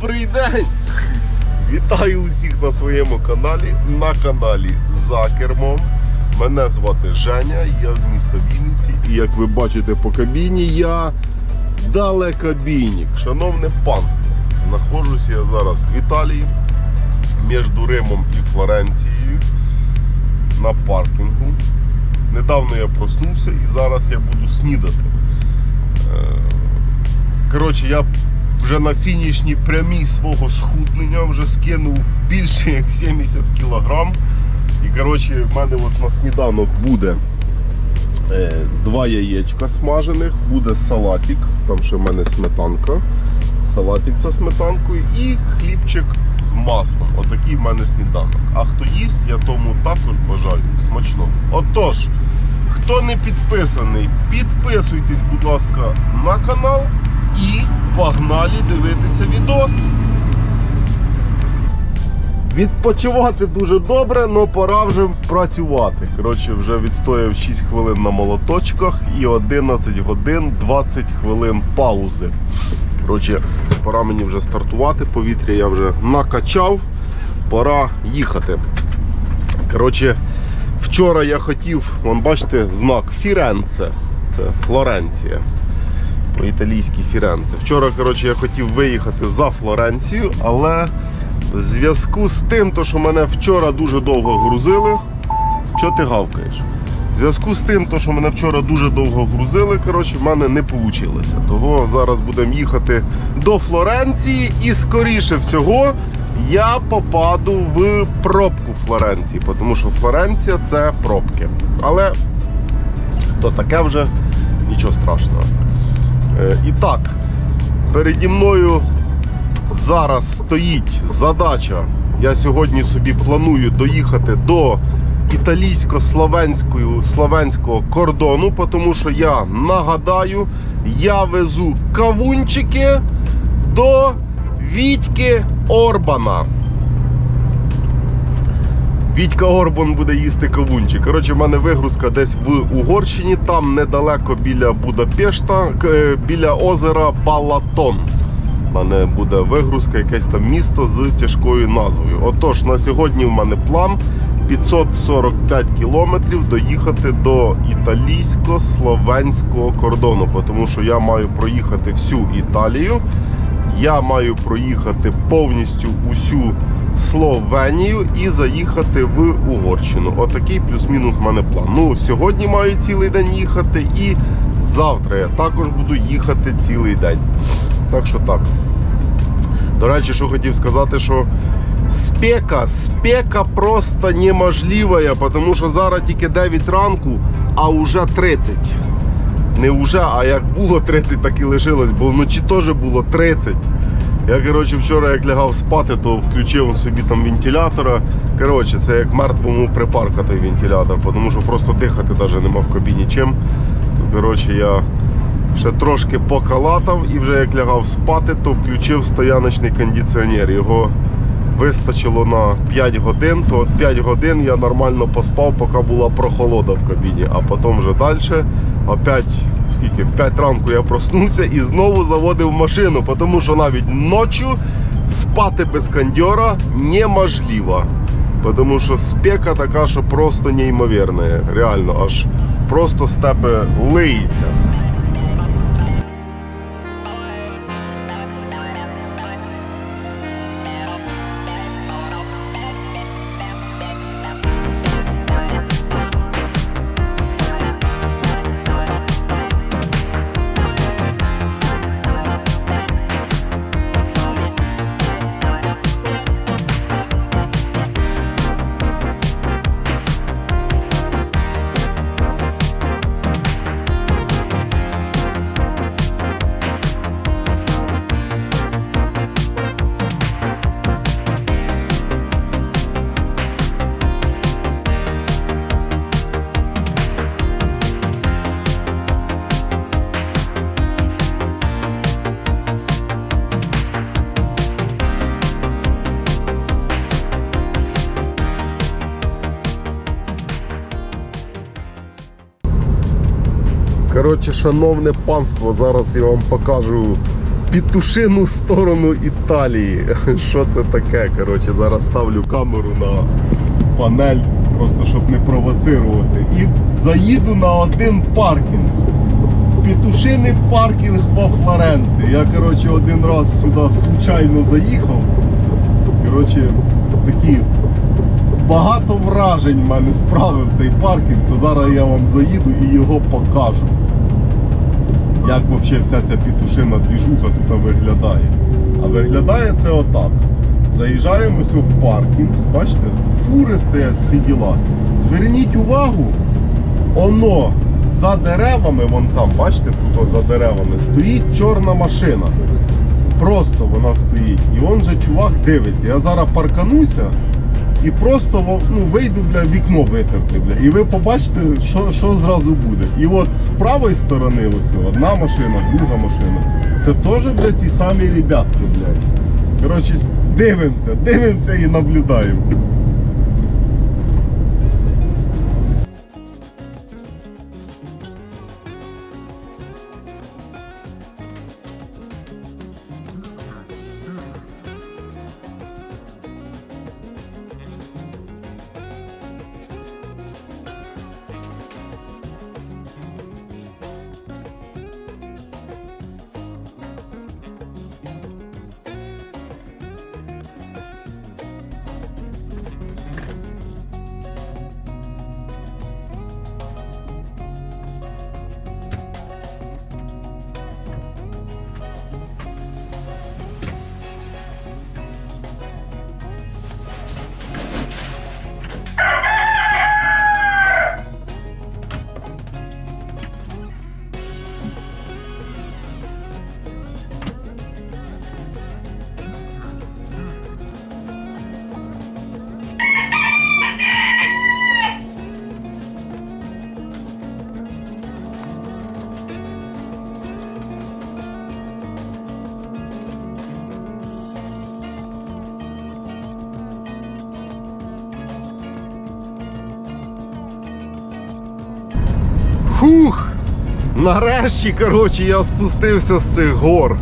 Добрий день! Вітаю усіх на своєму каналі, на каналі За кермом. Мене звати Женя, я з міста Вінниці. І як ви бачите по кабіні, я далекобійник. Шановне панство, знаходжуся я зараз в Італії між Римом і Флоренцією на паркінгу. Недавно я проснувся і зараз я буду снідати. Е, Коротше, я вже на фінішній прямій свого схуднення вже скинув більше як 70 кілограм. І коротше, в мене от на сніданок буде е, два яєчка смажених, буде салатик, там ще в мене сметанка, салатик зі сметанкою і хлібчик з маслом. Отакий в мене сніданок. А хто їсть, я тому також бажаю смачно. Отож, хто не підписаний, підписуйтесь, будь ласка, на канал погнали дивитися відос. Відпочивати дуже добре, але пора вже працювати. Коротше, вже відстояв 6 хвилин на молоточках і 11 годин 20 хвилин паузи. Коротше, пора мені вже стартувати. Повітря я вже накачав, пора їхати. Коротше, вчора я хотів, вон бачите, знак Фіренце. Це Флоренція. По-італійськи Фіренце. Вчора, коротше, я хотів виїхати за Флоренцію, але в зв'язку з тим, то, що мене вчора дуже довго грузили. Що ти гавкаєш? В зв'язку з тим, то, що мене вчора дуже довго грузили, коротше, в мене не вийшло. Того зараз будемо їхати до Флоренції і скоріше всього я попаду в пробку Флоренції, тому що Флоренція це пробки. Але то таке вже нічого страшного. Е, І так, переді мною зараз стоїть задача. Я сьогодні собі планую доїхати до італійсько-словенського словенського кордону, тому що я нагадаю, я везу кавунчики до Вітьки Орбана. Вітька Орбан буде їсти кавунчик. Коротше, в мене вигрузка десь в Угорщині, там недалеко біля Будапешта, е, біля озера Балатон. У мене буде вигрузка, якесь там місто з тяжкою назвою. Отож, на сьогодні в мене план 545 кілометрів доїхати до італійсько-словенського кордону, тому що я маю проїхати всю Італію. Я маю проїхати повністю усю Словенію і заїхати в Угорщину. Отакий плюс-мінус в мене план. Ну, сьогодні маю цілий день їхати, і завтра я також буду їхати цілий день. Так що так. До речі, що хотів сказати, що спека, спека просто неможлива, тому що зараз тільки 9 ранку, а вже 30. Не вже, а як було 30, так і лишилось, бо вночі теж було 30. Я коротше, вчора як лягав спати, то включив собі там вентилятора. Коротше, це як мертвому припарка той вентилятор, тому що просто дихати навіть нема в кабіні чим. То коротше, я ще трошки покалатав і вже як лягав спати, то включив стояночний кондиціонер. Його вистачило на 5 годин, то 5 годин я нормально поспав, поки була прохолода в кабіні, а потім вже далі. Опять скільки? В 5 ранку я проснувся і знову заводив машину, тому що навіть ночі спати без кондьора неможливо. Тому що спека така, що просто неймовірна. Реально, аж просто з тебе лиється. Коротше, шановне панство, зараз я вам покажу пітушину сторону Італії. Що це таке? Коротше, зараз ставлю камеру на панель, просто щоб не провоцирувати. І заїду на один паркінг. Пітушиний паркінг во Флоренції. Я коротше, один раз сюди случайно заїхав. Коротше, такі багато вражень в мене справив цей паркінг, то зараз я вам заїду і його покажу. Як взагалі вся ця пітушина двіжуха тут виглядає. А виглядає це отак. Заїжджаємо в паркінг, бачите, фури стоять всі діла. Зверніть увагу, оно за деревами, вон там, бачите, тут за деревами, стоїть чорна машина. Просто вона стоїть. І он же чувак дивиться. Я зараз паркануся і просто ну, вийду, бля, вікно витерти, бля. І ви побачите, що, що зразу буде. І от з правої сторони ось одна машина, друга машина. Це теж, бля, ті самі ребятки, блядь. Коротше, дивимося, дивимося і наблюдаємо. Фух! Нарешті, коротше, я спустився з цих гор.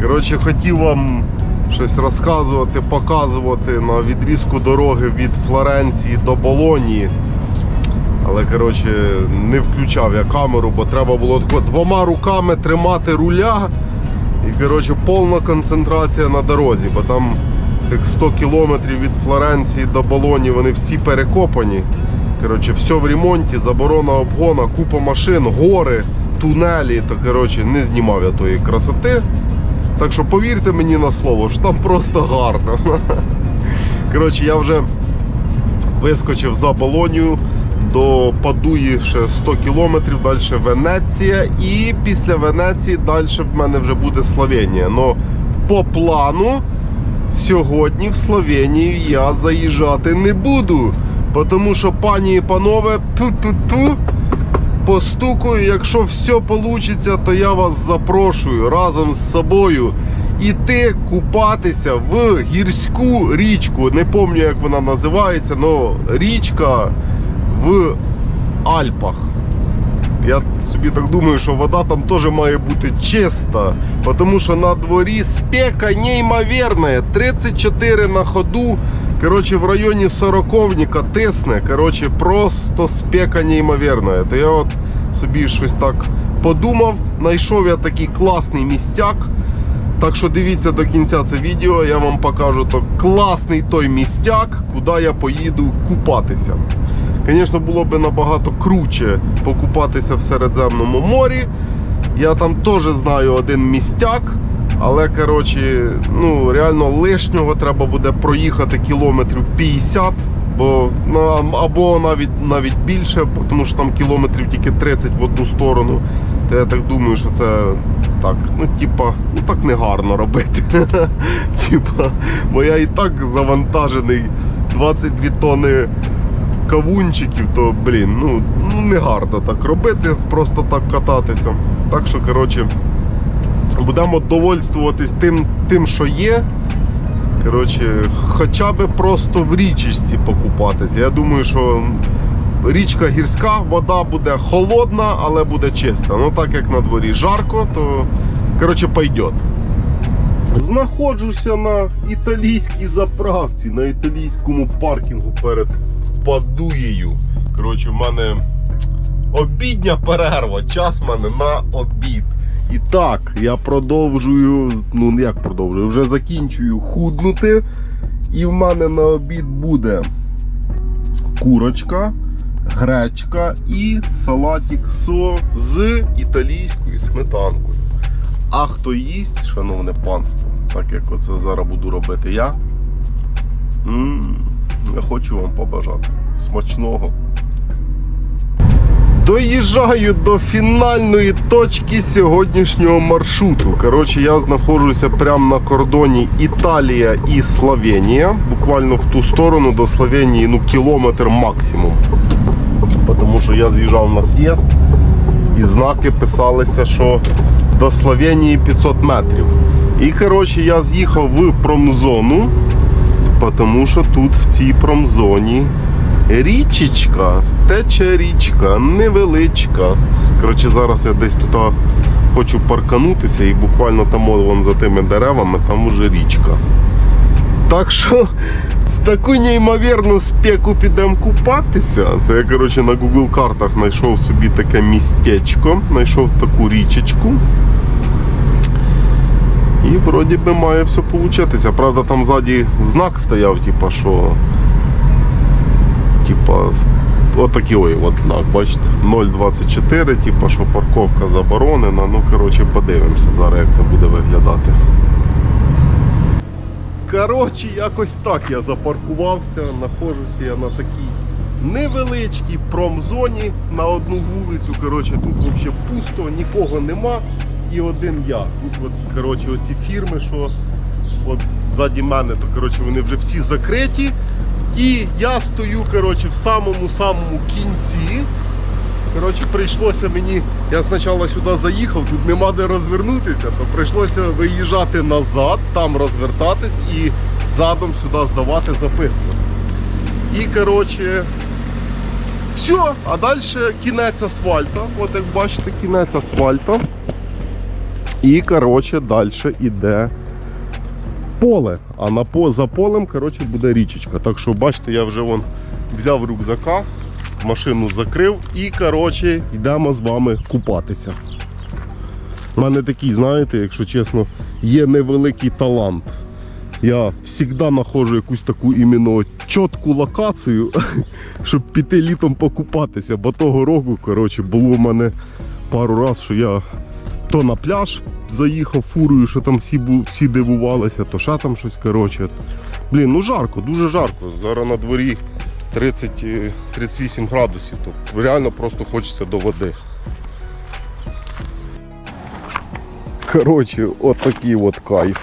Коротше, хотів вам щось розказувати, показувати на відрізку дороги від Флоренції до Болонії. Але коротше, не включав я камеру, бо треба було тако двома руками тримати руля. І коротше, повна концентрація на дорозі, бо там цих 100 кілометрів від Флоренції до Болоні, вони всі перекопані. Коротше, все в ремонті, заборона обгона, купа машин, гори, тунелі. То коротше, не знімав я тої красоти. Так що повірте мені на слово, що там просто гарно. Коротше, я вже вискочив за Болонію до Падуї ще 100 кілометрів, далі Венеція. І після Венеції далі в мене вже буде Словенія. Но по плану сьогодні в Словенію я заїжджати не буду. Тому що, пані і панове, ту-ту-ту, постукаю, якщо все вийде, то я вас запрошую разом з собою іти купатися в гірську річку. Не пам'ятаю, як вона називається, але річка в Альпах. Я собі так думаю, що вода там теж має бути чиста, тому що на дворі спека неймовірна. 34 на ходу. Коротше, в районі сороковника тисне. Коротше, просто спека неймовірна. То я от собі щось так подумав. Знайшов я такий класний містяк. Так що дивіться до кінця це відео, я вам покажу то класний той містяк, куди я поїду купатися. Звісно, було б набагато круче покупатися в Середземному морі. Я там теж знаю один містяк, але коротше, ну, реально лишнього треба буде проїхати кілометрів 50, бо, ну, або навіть навіть більше, тому що там кілометрів тільки 30 в одну сторону. То я так думаю, що це так, ну, типа, ну так не гарно робити. типа, бо я і так завантажений 22 тонни кавунчиків, то блін, ну, ну не гарно так робити, просто так кататися. Так що, коротше, будемо довольствуватись тим, тим що є. Коротше, хоча б просто в річечці покупатися. Я думаю, що річка гірська, вода буде холодна, але буде чиста. Ну так як на дворі жарко, то коротше пойдет. Знаходжуся на італійській заправці, на італійському паркінгу перед Падуєю. Коротше, в мене обідня перерва, час в мене на обід. І так, я продовжую, ну як продовжую, вже закінчую худнути. І в мене на обід буде курочка, гречка і салатик со з італійською сметанкою. А хто їсть, шановне панство, так як оце зараз буду робити я. м я хочу вам побажати смачного. Доїжджаю до фінальної точки сьогоднішнього маршруту. Коротше, я знаходжуся прямо на кордоні Італія і Словенія. Буквально в ту сторону до Словенії ну, кілометр максимум. Тому що я з'їжджав на з'їзд і знаки писалися, що до Словенії 500 метрів. І коротше, я з'їхав в промзону, тому що тут в цій промзоні річечка, тече річка, невеличка. Коротше, зараз я десь тут хочу парканутися і буквально там вон за тими деревами там уже річка. Так що в таку неймовірну спеку підемо купатися. Це я коротше, на Google картах знайшов собі таке містечко, знайшов таку річечку. І вроді би має все получитися. Правда, там ззаді знак стояв, типа, що. Типа, отакий ой, от знак, бачите, 0,24, типа, що парковка заборонена. Ну, коротше, подивимося зараз, як це буде виглядати. Коротше, якось так я запаркувався, знаходжуся я на такій невеличкій промзоні на одну вулицю. Коротше, тут взагалі пусто, нікого нема і один я. Тут от, коротше, оці фірми, що от ззаді мене, то коротше, вони вже всі закриті. І я стою коротше, в самому-самому кінці. Коротше, прийшлося мені, я спочатку сюди заїхав, тут нема де розвернутися, то прийшлося виїжджати назад, там розвертатись і задом сюди здавати, запихуватись. І коротше, все, а далі кінець асфальта. От як бачите, кінець асфальта. І коротше, далі йде поле. А на по, за полем коротше, буде річечка. Так що бачите, я вже вон взяв рюкзака, машину закрив і коротше, йдемо з вами купатися. У мене такий, знаєте, якщо чесно, є невеликий талант. Я завжди знаходжу якусь таку іменно чітку локацію, щоб піти літом покупатися. Бо того року коротше, було в мене пару разів, що я то на пляж заїхав фурою, що там всі, всі дивувалися, то ще там щось. коротше. Блін, ну жарко, дуже жарко. Зараз на дворі 30, е, 38 градусів, то реально просто хочеться до води. Коротше, от от кайф.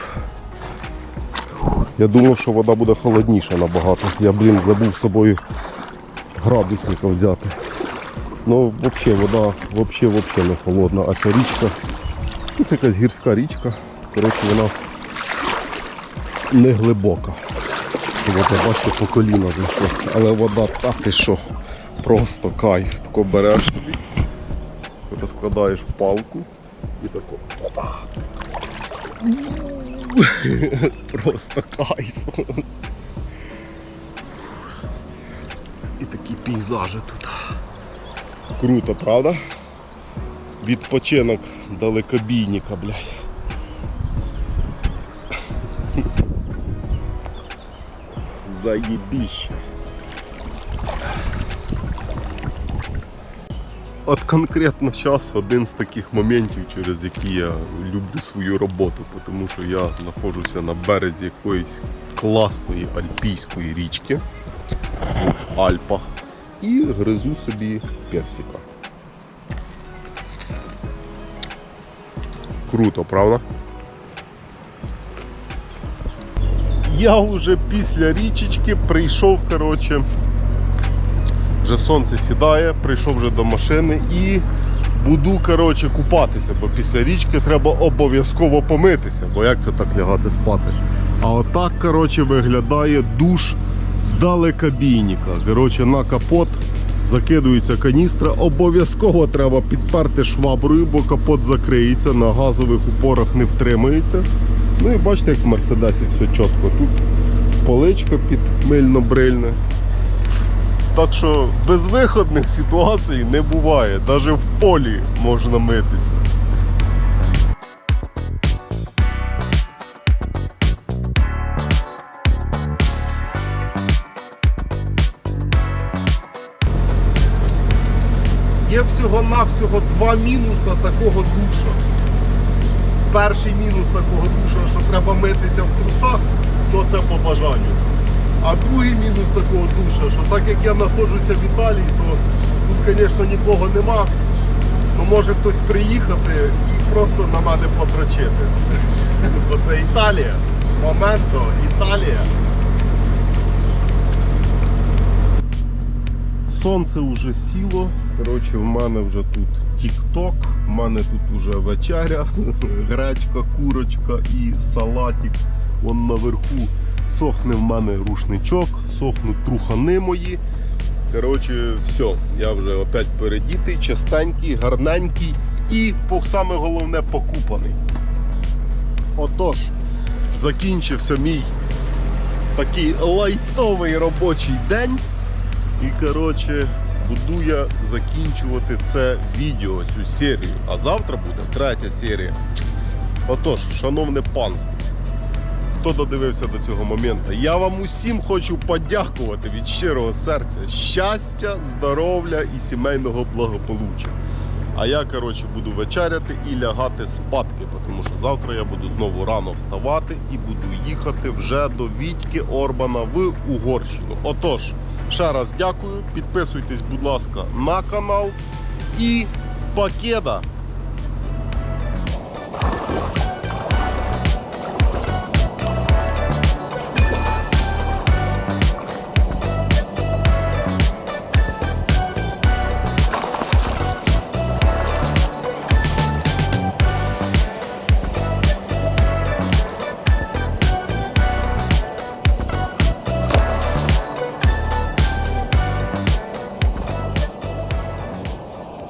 Я думав, що вода буде холодніша набагато. Я, блін, забув з собою градусника взяти. Ну, взагалі вода взагалі, взагалі не холодна, а ця річка, ну, це якась гірська річка. Коротше, вона не глибока. От бачите, по коліна зайшло. Але вода, та ти що, просто кайф. Тако береш тобі, розкладаєш палку і тако. Просто кайф. І такі пейзажі тут. Круто, правда? Відпочинок далекобійника, блядь. Заєбіще. От конкретно зараз один з таких моментів, через які я люблю свою роботу, тому що я знаходжуся на березі якоїсь класної альпійської річки в Альпах і гризу собі персика. Круто, правда? Я вже після річечки прийшов, коротше, вже сонце сідає, прийшов вже до машини і буду коротше, купатися, бо після річки треба обов'язково помитися, бо як це так лягати спати. А отак коротше, виглядає душ далекобійника. Коротше, на капот закидується каністра. Обов'язково треба підперти шваброю, бо капот закриється, на газових упорах не втримається. Ну і бачите, як в Мерседесі все чітко. Тут поличка під мильно-брильне. Так що безвиходних ситуацій не буває. Навіть в полі можна митися. Всього-навсього два мінуса такого душа. Перший мінус такого душа, що треба митися в трусах, то це по бажанню. А другий мінус такого душа, що так як я знаходжуся в Італії, то тут, звісно, нікого нема. То може хтось приїхати і просто на мене подрочити. Бо це Італія. Моменто, Італія. Сонце вже сіло. Коротше, в мене вже тут тік-ток, в мене тут уже вечеря, гречка, курочка і салатик. Вон наверху сохне в мене рушничок, сохнуть трухани мої. Коротше, все, я вже опять передітий, чистенький, гарненький і саме головне покупаний. Отож, закінчився мій такий лайтовий робочий день. І коротше, буду я закінчувати це відео, цю серію. А завтра буде третя серія. Отож, шановне панство, хто додивився до цього моменту, я вам усім хочу подякувати від щирого серця. Щастя, здоров'я і сімейного благополуччя. А я, коротше, буду вечеряти і лягати спадки, тому що завтра я буду знову рано вставати і буду їхати вже до Вітьки Орбана в Угорщину. Отож, ще раз дякую. Підписуйтесь, будь ласка, на канал. І покеда!